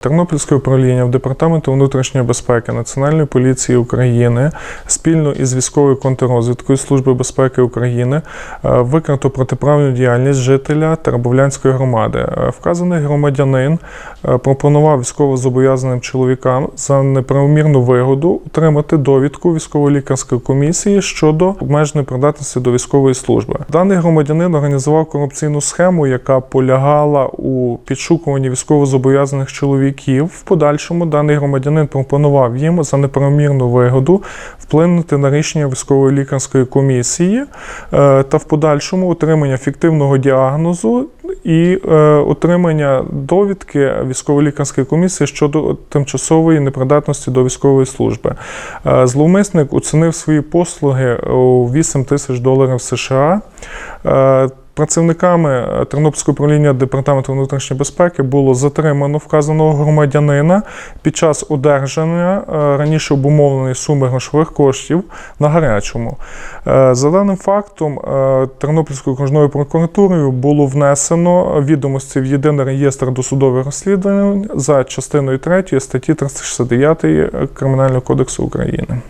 Тернопільське управління в Департаменту внутрішньої безпеки Національної поліції України спільно із військовою контррозвідкою Служби безпеки України е, викрито протиправну діяльність жителя Теребовлянської громади. Е, Вказаний громадянин е, пропонував військовозобов'язаним чоловікам за неправомірну вигоду отримати довідку військово-лікарської комісії щодо обмеженої придатності до військової служби. Даний громадянин організував корупційну схему, яка полягала у підшукуванні військовозобов'язаних чоловіків. В подальшому даний громадянин пропонував їм за неправомірну вигоду вплинути на рішення військової лікарської комісії е, та в подальшому отримання фіктивного діагнозу і е, отримання довідки військово-лікарської комісії щодо тимчасової непридатності до військової служби. Е, Зловмисник оцінив свої послуги у 8 тисяч доларів США. Е, Працівниками Тернопільського управління Департаменту внутрішньої безпеки було затримано вказаного громадянина під час одержання е, раніше обумовленої суми грошових коштів на гарячому. Е, За даним фактом, е, Тернопільською окружною прокуратурою було внесено відомості в єдиний реєстр досудових розслідувань за частиною 3 статті 369 Кримінального кодексу України.